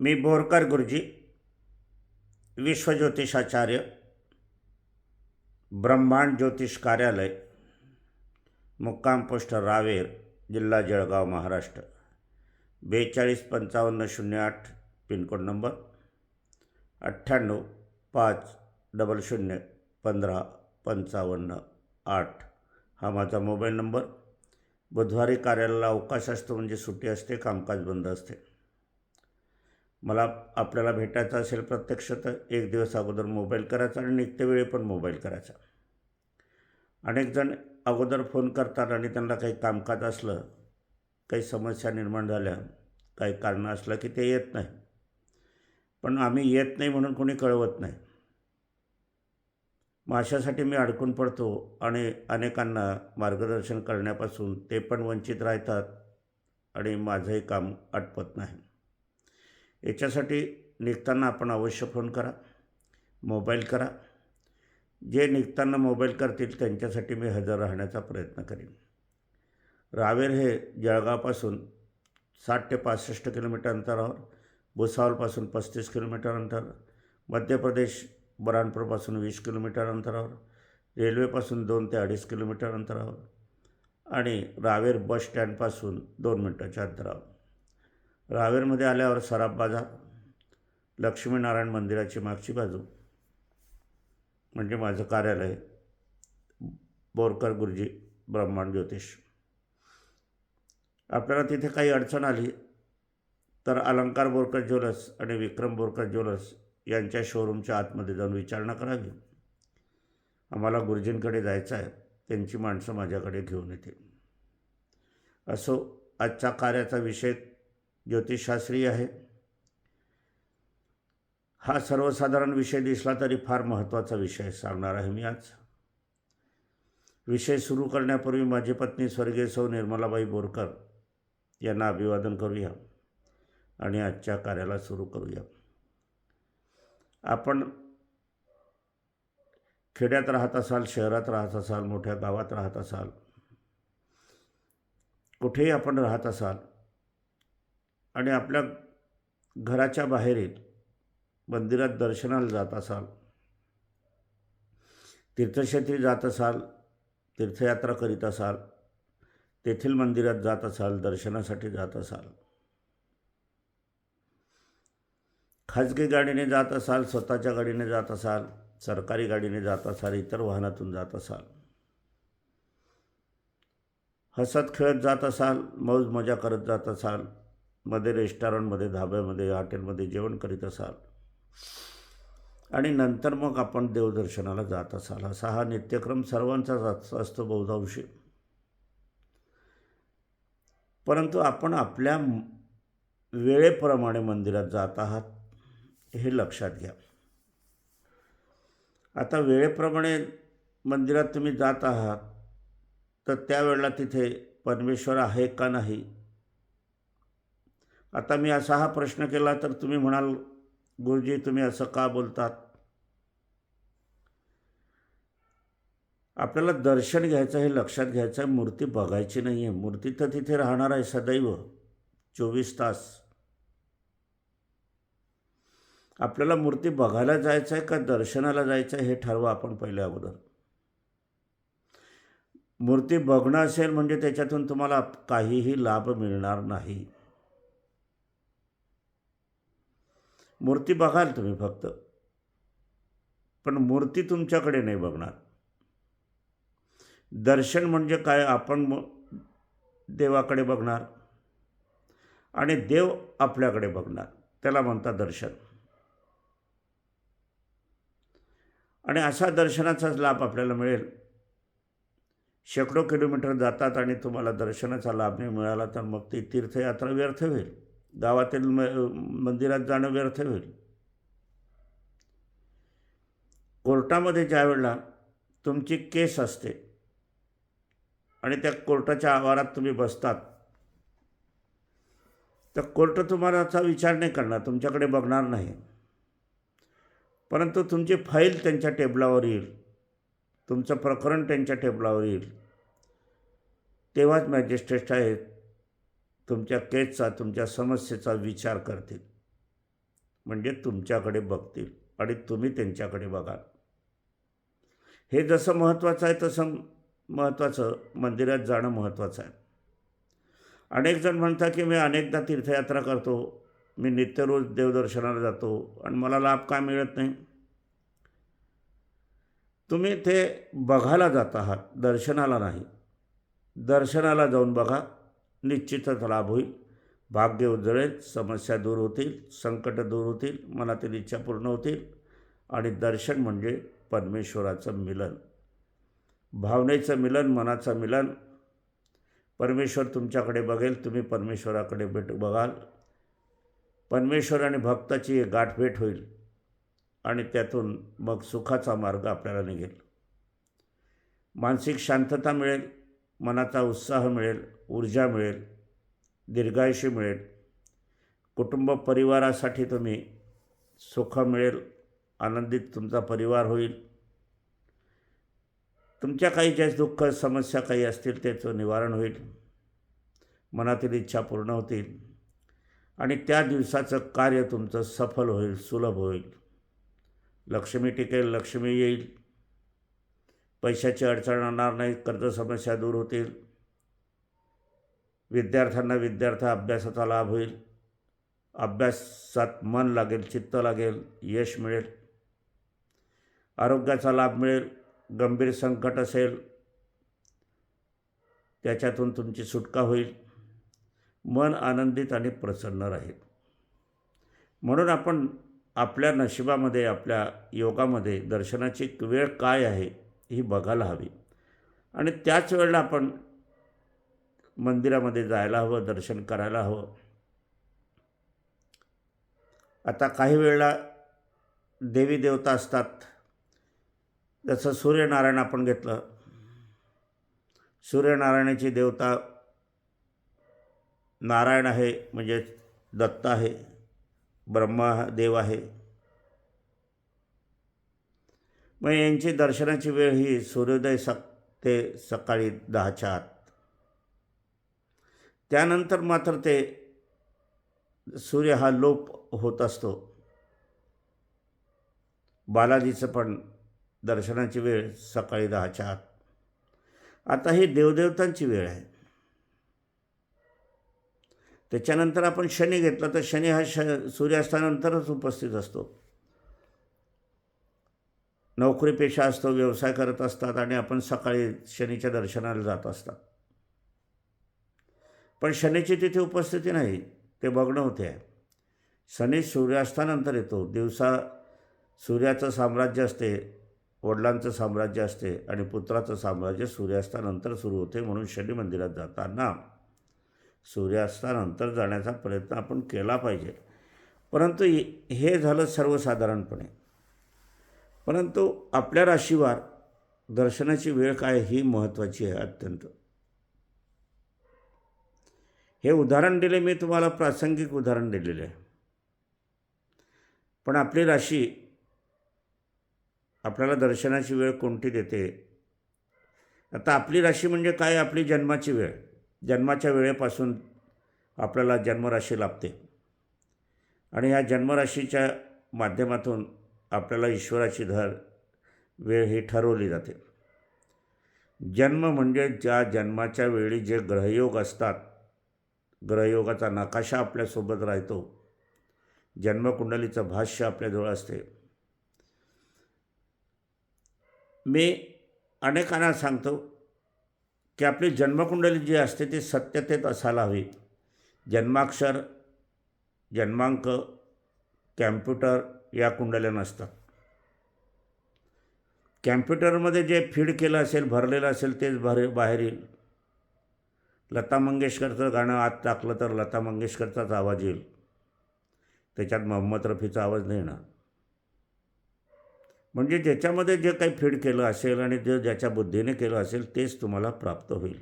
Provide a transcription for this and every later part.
मी बोरकर गुरुजी विश्वज्योतिषाचार्य ब्रह्मांड ज्योतिष कार्यालय मुक्काम पोस्ट रावेर जिल्हा जळगाव महाराष्ट्र. बेचाळीस पंचावन्न शून्य आठ पिनकोड नंबर अठ्ठ्याण्णव पाच डबल शून्य पंधरा पंचावन्न आठ. हा माझा मोबाईल नंबर. बुधवारी कार्यालयाला अवकाश असतो म्हणजे सुट्टी असते कामकाज बंद असते. मला आपल्याला भेटायचं असेल प्रत्यक्ष तर एक दिवस अगोदर मोबाईल करायचा आणि नित्यवेळी पण मोबाईल करायचा. अनेक जण अगोदर फोन करतात आणि त्यांना काही कामकाज असलं काही समस्या निर्माण झाल्या काही कारणं असलं की ते येत नाही. पण आम्ही येत नाही म्हणून कोणी कळवत नाही. मग अशासाठी मी अडकून पडतो आणि अनेकांना मार्गदर्शन करण्यापासून ते पण वंचित राहतात आणि माझंही काम आटपत नाही. याच्यासाठी निघताना आपण अवश्य फोन करा मोबाईल करा. जे निघताना मोबाईल करतील त्यांच्यासाठी मी हजर राहण्याचा प्रयत्न करीन. रावेर हे जळगावपासून साठ ते पासष्ट किलोमीटर अंतरावर भुसावलपासून पस्तीस किलोमीटर अंतर मध्य प्रदेश बुरानपूरपासून वीस किलोमीटर अंतरावर रेल्वेपासून दोन ते अडीच किलोमीटर अंतरावर आणि रावेर बस स्टँडपासून दोन मिनटाच्या अंतरावर. रावेरमध्ये आल्यावर सराफ बाजार लक्ष्मीनारायण मंदिराची मागची बाजू म्हणजे माझं कार्यालय बोरकर गुरुजी ब्रह्मांड ज्योतिष. आपल्याला तिथे काही अडचण आली तर अलंकार बोरकर ज्वेलर्स आणि विक्रम बोरकर ज्वेलर्स यांच्या शोरूमच्या आतमध्ये जाऊन विचारणा करावी. आम्हाला गुरुजींकडे जायचं आहे त्यांची माणसं माझ्याकडे घेऊन येतील. असो आजच्या कार्याचा विषय ज्योतिषशास्त्रीय आहे. हा सर्वसाधारण विषय दिसला तरी फार महत्त्वाचा विषय सांगणार आहे मी आज. विषय सुरू करण्यापूर्वी माझी पत्नी स्वर्गीय सौ निर्मलाबाई बोरकर यांना अभिवादन करूया आणि आजच्या कार्याला सुरू करूया. आपण खेड्यात राहत असाल शहरात राहत असाल मोठ्या गावात राहत असाल कुठेही आपण राहत असाल आणि आपल्या घराच्या बाहेरील मंदिरात दर्शनाला जात असाल तीर्थक्षेत्री जात असाल तीर्थयात्रा करीत असाल तेथील मंदिरात जात असाल दर्शनासाठी जात असाल खाजगी गाडीने जात असाल स्वतःच्या गाडीने जात असाल सरकारी गाडीने जात असाल इतर वाहनातून जात असाल हसत खेळत जात असाल मौज मजा करत जात असाल मध्ये रेस्टॉरंटमध्ये धाब्यामध्ये हॉटेलमध्ये जेवण करीत असाल. आणि नंतर मग आपण देवदर्शनाला जात असाल. असा हा नित्यक्रम सर्वांचाच असतो बहुधांशी परंतु आपण आपल्या वेळेप्रमाणे मंदिरात जात आहात हे लक्षात घ्या. आता वेळेप्रमाणे मंदिरात तुम्ही जात आहात तर त्यावेळेला तिथे परमेश्वर आहे का नाही आता मी असा हा प्रश्न केला तर तुम्ही म्हणाल गुरुजी तुम्ही असं का बोलतात? आपल्याला दर्शन घ्यायचं हे लक्षात घ्यायचं आहे मूर्ती बघायची नाही आहे. मूर्ती तर तिथे राहणार आहे सदैव चोवीस तास. आपल्याला मूर्ती बघायला जायचं आहे का दर्शनाला जायचं आहे हे ठरवा आपण पहिल्या अगोदर. मूर्ती बघणं असेल म्हणजे त्याच्यातून तुम्हाला काहीही लाभ मिळणार नाही. मूर्ती बघाल तुम्ही फक्त. पण मूर्ती तुमच्याकडे नाही बघणार. दर्शन म्हणजे काय आपण देवाकडे बघणार. आणि देव आपल्याकडे बघणार. त्याला म्हणतात दर्शन. आणि अशा दर्शनाचाच लाभ आपल्याला मिळेल. शेकडो किलोमीटर जातात आणि तुम्हाला दर्शनाचा लाभ नाही मिळाला तर मग ती तीर्थयात्रा व्यर्थ होईल. गावातील म मंदिरात जाणं व्यर्थ होईल. कोर्टामध्ये ज्यावेळेला तुमची केस असते आणि त्या कोर्टाच्या आवारात तुम्ही बसतात तर कोर्ट तुम्हालाचा विचार नाही करणार तुमच्याकडे बघणार नाही. परंतु तुमची फाईल त्यांच्या टेबलावर येईल तुमचं प्रकरण त्यांच्या टेबलावर येईल. तेव्हाच मॅजिस्ट्रेट आहेत तुमच्या केसचा तुमच्या समस्येचा विचार करतील. म्हणजे तुमच्याकडे बघतील आणि तुम्ही त्यांच्याकडे बघाल. हे जसं महत्त्वाचं आहे तसं महत्त्वाचं मंदिरात जाणं महत्त्वाचं आहे. अनेक जण म्हणतात की मी अनेकदा तीर्थयात्रा करतो मी नित्य रोज देवदर्शनाला जातो आणि मला लाभ का मिळत नाही? तुम्ही ते बघायला जात आहात दर्शनाला नाही. दर्शनाला जाऊन बघा. निश्चितच लाभ होईल. भाग्य उजळेल समस्या दूर होतील संकट दूर होतील मनातील इच्छा पूर्ण होतील आणि दर्शन म्हणजे परमेश्वराचं मिलन. भावनेचं मिलन मनाचं मिलन. परमेश्वर तुमच्याकडे बघेल तुम्ही परमेश्वराकडे भेट बघाल. परमेश्वर आणि भक्ताची एक गाठभेट होईल आणि त्यातून मग सुखाचा मार्ग आपल्याला निघेल. मानसिक शांतता मिळेल. मनाचा उत्साह मिळेल ऊर्जा मिळेल दीर्घायुष्य मिळेल. कुटुंब परिवारासाठी तुम्ही सुख मिळेल आनंदित तुमचा परिवार होईल. तुमच्या काही ज्या दुःख समस्या काही असतील त्याचं निवारण होईल. मनातील इच्छा पूर्ण होतील आणि त्या दिवसाचं कार्य तुमचं सफल होईल सुलभ होईल. लक्ष्मी टिकेल लक्ष्मी येईल. पैशाची अडचण येणार नाही कर्ज समस्या दूर होतील. विद्यार्थ्यांना विद्यार्थ अभ्यासाचा लाभ होईल. अभ्यासात मन लागेल चित्त लागेल यश मिळेल. आरोग्याचा लाभ मिळेल गंभीर संकट असेल. त्याच्यातून तुमची सुटका होईल. मन आनंदित आणि प्रसन्न राहील. म्हणून आपण आपल्या नशिबामध्ये आपल्या योगामध्ये दर्शनाची वेळ काय आहे? ही बघायला हवी. आणि त्याच वेळेला आपण मंदिरामध्ये जायला हवं दर्शन करायला हवं. आता काही वेळेला देवी देवता असतात. जसं सूर्यनारायण आपण घेतलं. सूर्यनारायणाची देवता नारायण आहे म्हणजे दत्त आहे ब्रह्मा देव आहे. मग यांची दर्शनाची वेळ ही सूर्योदय सक ते सकाळी दहाच्या आत. त्यानंतर मात्र ते सूर्य हा लोप होत असतो. बालाजीचं पण दर्शनाची वेळ सकाळी दहाच्या आत. आता ही देवदेवतांची वेळ आहे. त्याच्यानंतर आपण शनी घेतला तर शनी हा श सूर्यास्तानंतरच उपस्थित असतो. नोकरीपेशा असतो व्यवसाय करत असतात आणि आपण सकाळी शनीच्या दर्शनाला जात असतात. पण शनीची तिथे उपस्थिती नाही ते बघणं होते. आहे शनी सूर्यास्तानंतर येतो. दिवसा सूर्याचं साम्राज्य असते वडिलांचं साम्राज्य असते आणि पुत्राचं साम्राज्य सूर्यास्तानंतर सुरू होते म्हणून शनी मंदिरात जाताना सूर्यास्तानंतर जाण्याचा प्रयत्न आपण केला पाहिजे. परंतु हे झालं सर्वसाधारणपणे. परंतु आपल्या राशीवार दर्शनाची वेळ काय ही महत्त्वाची आहे अत्यंत. हे उदाहरण दिले मी तुम्हाला प्रासंगिक उदाहरण दिलेले आहे. पण आपली राशी आपल्याला दर्शनाची वेळ कोणती देते? आता आपली राशी म्हणजे काय? आपली जन्माची वेळ. जन्माच्या वेळेपासून आपल्याला जन्मराशी लाभते. आणि ह्या जन्मराशीच्या माध्यमातून आपल्याला ईश्वराची धर वेळ ही ठरवली जाते. जन्म म्हणजे ज्या जन्माच्या वेळी जे ग्रहयोग असतात ग्रहयोगाचा नकाशा आपल्यासोबत राहतो. जन्मकुंडलीचं भाष्य आपल्याजवळ असते. मी अनेकांना सांगतो की आपली जन्मकुंडली जी असते ती सत्यतेत असायला हवी. जन्माक्षर जन्मांक कॅम्प्युटर या कुंडल्या नसतात. कॅम्प्युटरमध्ये जे फीड केलं असेल भरलेलं असेल तेच भर बाहेर येईल. लता मंगेशकरचं गाणं आत टाकलं तर लता मंगेशकरचाच आवाज येईल. त्याच्यात मोहम्मद रफीचा आवाज नाही येणार. म्हणजे ज्याच्यामध्ये जे काही फीड केलं असेल आणि जे ज्याच्या बुद्धीने केलं असेल तेच तुम्हाला प्राप्त होईल.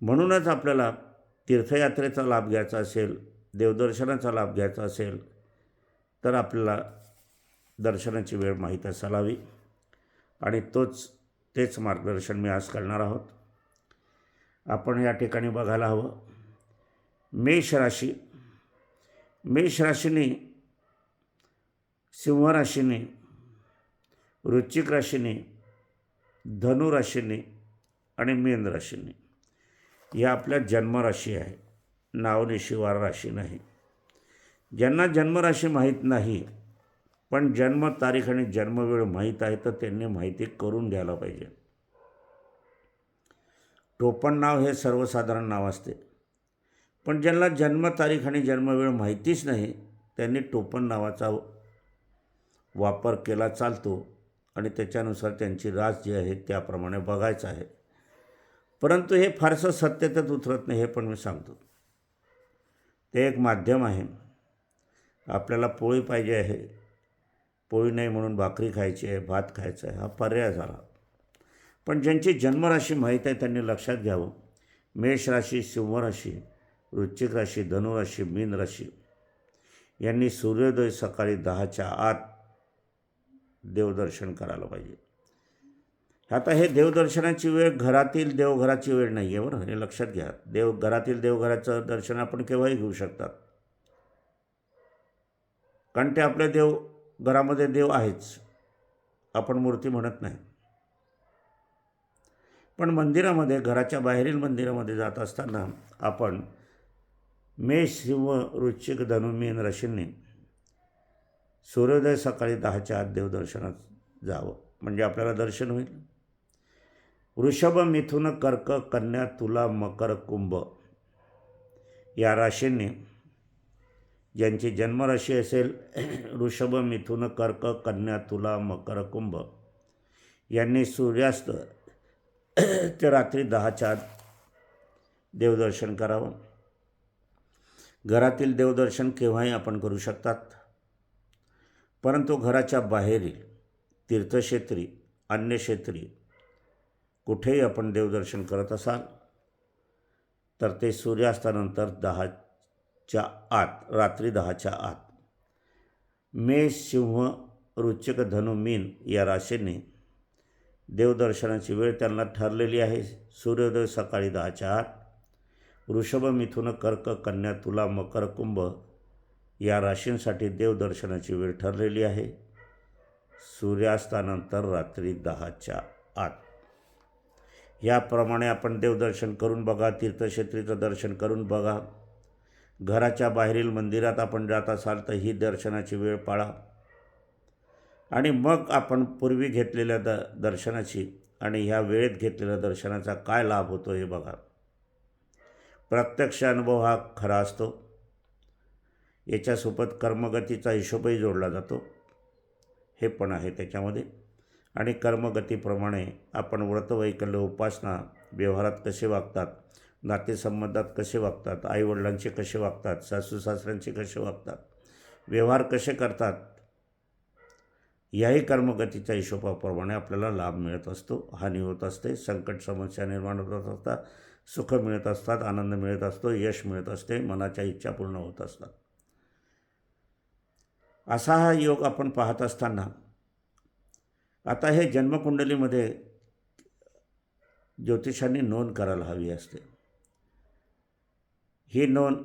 म्हणूनच आपल्याला तीर्थयात्रेचा लाभ घ्यायचा असेल देवदर्शनाचा लाभ घ्यायचा असेल तर आपल्याला दर्शनाची वेळ माहीत असायला हवी आणि तोच तेच मार्गदर्शन मी आज करणार आहोत. आपण या ठिकाणी बघायला हवं. मेष राशी. मेष राशीने सिंह राशीने वृश्चिक राशीने धनुराशीने आणि मीन राशीने. ही आपल्या जन्मराशी आहे. नावनिशिवार राशी नाही. ज्यांना जन्मराशी माहीत नाही पण जन्म तारीख आणि जन्मवेळ माहीत आहे तर त्यांनी माहिती करून घ्यायला पाहिजे. टोपण नाव हे सर्वसाधारण नाव असते. पण ज्यांना जन्मतारीख आणि जन्मवेळ माहितीच नाही त्यांनी टोपण नावाचा वापर केला चालतो आणि त्याच्यानुसार त्यांची रास जी आहे त्याप्रमाणे बघायचं आहे. परंतु हे फारसं सत्यतेत उतरत नाही हे पण मी सांगतो. ते एक माध्यम आहे. आपल्याला पोळी पाहिजे आहे. पोळी नाही म्हणून भाकरी खायची आहे भात खायचा आहे हा पर्याय झाला. पण ज्यांची जन्मराशी माहीत आहे त्यांनी लक्षात घ्यावं. मेष राशी सिंहराशी वृश्चिक राशी धनुराशी मीन राशी यांनी सूर्योदय सकाळी दहाच्या आत देवदर्शन करायला पाहिजे. आता हे देवदर्शनाची वेळ घरातील देवघराची वेळ नाही आहे बरं हे लक्षात घ्या. देव घरातील देवघराचं दर्शन आपण केव्हाही घेऊ शकतात. कारण ते आपल्या देव घरामध्ये देव आहेच. आपण मूर्ती म्हणत नाही. पण मंदिरामध्ये घराच्या बाहेरील मंदिरामध्ये जात असताना आपण मेष सिंह वृश्चिक धनुमीन राशींनी सूर्योदय सकाळी दहाच्या आत देवदर्शनात जावं. म्हणजे आपल्याला दर्शन होईल. वृषभ मिथुन कर्क कन्या तुला मकर कुंभ. या राशींनी ज्यांची जन्मराशी असेल वृषभ मिथुन कर्क कन्या तुला मकर कुंभ. यांनी सूर्यास्त ते रात्री दहाच्या आत देवदर्शन करावं. घरातील देवदर्शन केव्हाही आपण करू शकतात. परंतु घराच्या बाहेरील तीर्थक्षेत्री अन्य क्षेत्री कुठेही आपण देवदर्शन करत असाल तर ते सूर्यास्तानंतर दहाच्या आत रात्री दहाच्या आत. मेष सिंह रुचक धनु मीन या राशीने देवदर्शनाची वेळ त्यांना ठरलेली आहे. सूर्योदय सकाळी दहाच्या आत वृषभ मिथुन कर्क कन्या तुला मकर कुंभ या राशींसाठी देवदर्शनाची वेळ ठरलेली आहे. सूर्यास्तानंतर रात्री दहाच्या आत. याप्रमाणे आपण देवदर्शन करून बघा तीर्थक्षेत्रीचं दर्शन करून बघा. घराच्या बाहेरील मंदिरात आपण जात असाल तर ही दर्शनाची वेळ पाळा. आणि मग आपण पूर्वी घेतलेल्या द दर्शनाची आणि ह्या वेळेत घेतलेल्या दर्शनाचा काय लाभ होतो हे बघा. प्रत्यक्ष अनुभव हा खरा असतो. याच्यासोबत कर्मगतीचा हिशोबही जोडला जातो. हे पण आहे त्याच्यामध्ये. आणि कर्मगतीप्रमाणे आपण व्रतवैकल्य उपासना व्यवहारात कसे वागतात नातेसंबंधात कसे वागतात आईवडिलांचे कसे वागतात सासू सासऱ्यांचे कसे वागतात व्यवहार कसे करतात याही कर्मगतीच्या हिशोबाप्रमाणे आपल्याला लाभ मिळत असतो. हानी होत असते संकट समस्या निर्माण होत असतात सुख मिळत असतात आनंद मिळत असतो यश मिळत असते मनाच्या इच्छा पूर्ण होत असतात. असा हा योग आपण पाहत असताना आता हे जन्मकुंडलीमध्ये ज्योतिषांनी नोंद करायला हवी असते. ही नोंद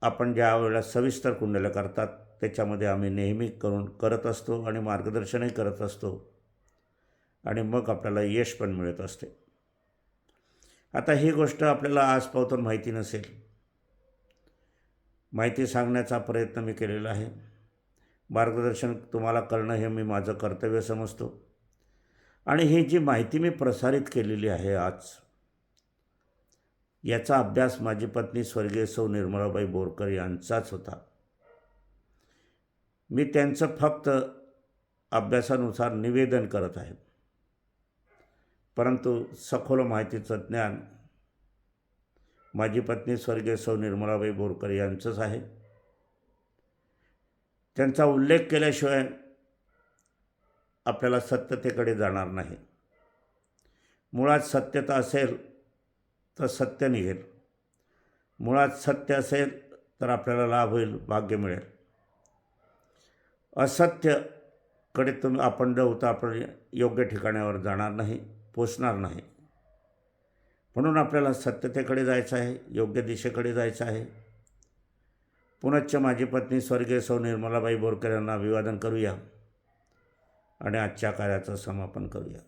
आपण ज्या वेळेला सविस्तर कुंडल्या करतात त्याच्यामध्ये आम्ही नेहमी करून करत असतो आणि मार्गदर्शनही करत असतो आणि मग आपल्याला यश पण मिळत असते. आता ही गोष्ट आपल्याला आजपावतून माहिती नसेल. माहिती सांगण्याचा प्रयत्न मी केलेला आहे. मार्गदर्शन तुम्हाला करणं हे मी माझं कर्तव्य समजतो. आणि ही जी माहिती मी प्रसारित केलेली आहे आज याचा अभ्यास माझी पत्नी स्वर्गीय सौ निर्मलाबाई बोरकर यांचाच होता. मी त्यांचं फक्त अभ्यासानुसार निवेदन करत आहे. परंतु सखोल माहितीचं ज्ञान माझी पत्नी स्वर्गीय सौ निर्मलाबाई बोरकर यांचंच आहे. त्यांचा उल्लेख केल्याशिवाय आपल्याला सत्यतेकडे जाणार नाही. मुळात सत्यता असेल तर सत्य निघेल. मुळात सत्य असेल तर आपल्याला लाभ होईल भाग्य मिळेल. असत्यकडे तुम्ही आपण जाऊ तर आपण योग्य ठिकाणावर जाणार नाही पोचणार नाही. म्हणून आपल्याला सत्यतेकडे जायचं आहे योग्य दिशेकडे जायचं आहे. पुनश्च माझी पत्नी स्वर्गीय सौ निर्मलाबाई बोरकर यांना अभिवादन करूया आणि आजच्या कार्याचं समापन करूया.